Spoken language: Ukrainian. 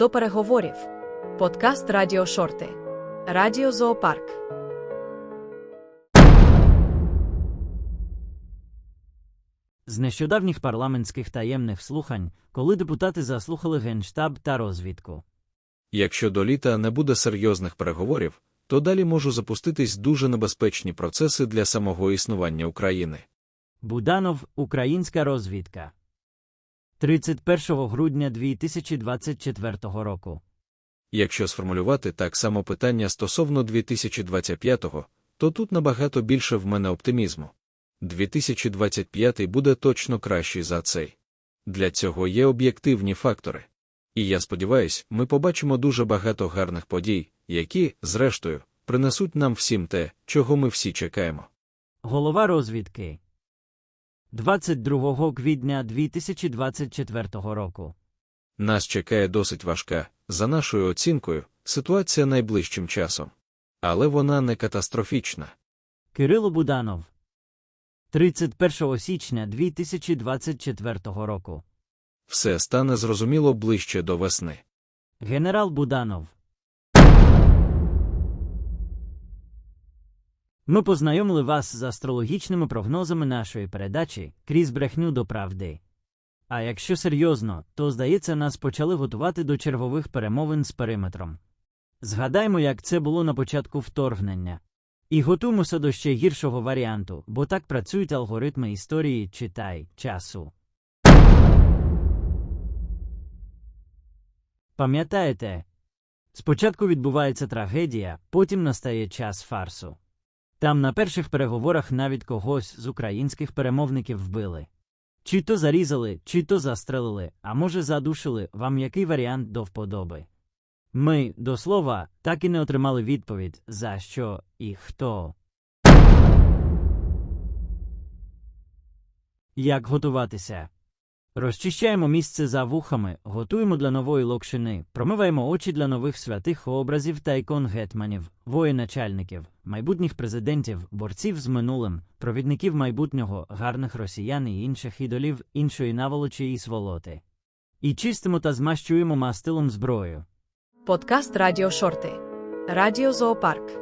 До переговорів. Подкаст Радіо Шорти. Радіо Зоопарк. З нещодавніх парламентських таємних слухань, коли депутати заслухали Генштаб та розвідку. Якщо до літа не буде серйозних переговорів, то далі можуть запуститись дуже небезпечні процеси для самого існування України. Буданов, Українська розвідка. 31 грудня 2024 року. Якщо сформулювати так само питання стосовно 2025-го, то тут набагато більше в мене оптимізму. 2025 буде точно кращий за цей. Для цього є об'єктивні фактори. І я сподіваюсь, ми побачимо дуже багато гарних подій, які, зрештою, принесуть нам всім те, чого ми всі чекаємо. Голова розвідки. 22 квітня 2024 року. Нас чекає досить важка, за нашою оцінкою, ситуація найближчим часом. Але вона не катастрофічна. Кирило Буданов. 31 січня 2024 року. Все стане зрозуміло ближче до весни. Генерал Буданов. Ми познайомили вас з астрологічними прогнозами нашої передачі крізь брехню до правди. А якщо серйозно, то, здається, нас почали готувати до чергових перемовин з периметром. Згадаймо, як це було на початку вторгнення. І готуємося до ще гіршого варіанту, бо так працюють алгоритми історії читай часу. Пам'ятаєте? Спочатку відбувається трагедія, потім настає час фарсу. Там на перших переговорах навіть когось з українських перемовників вбили. Чи то зарізали, чи то застрелили, а може задушили, вам який варіант до вподоби. Ми, до слова, так і не отримали відповідь, за що і хто. Як готуватися? Розчищаємо місце за вухами, готуємо для нової локшини, промиваємо очі для нових святих образів та ікон гетманів, воєначальників, майбутніх президентів, борців з минулим, провідників майбутнього, гарних росіян і інших ідолів, іншої наволочі і сволоти. І чистимо та змащуємо мастилом зброю. Подкаст Радіо Шорти. Радіо Зоопарк.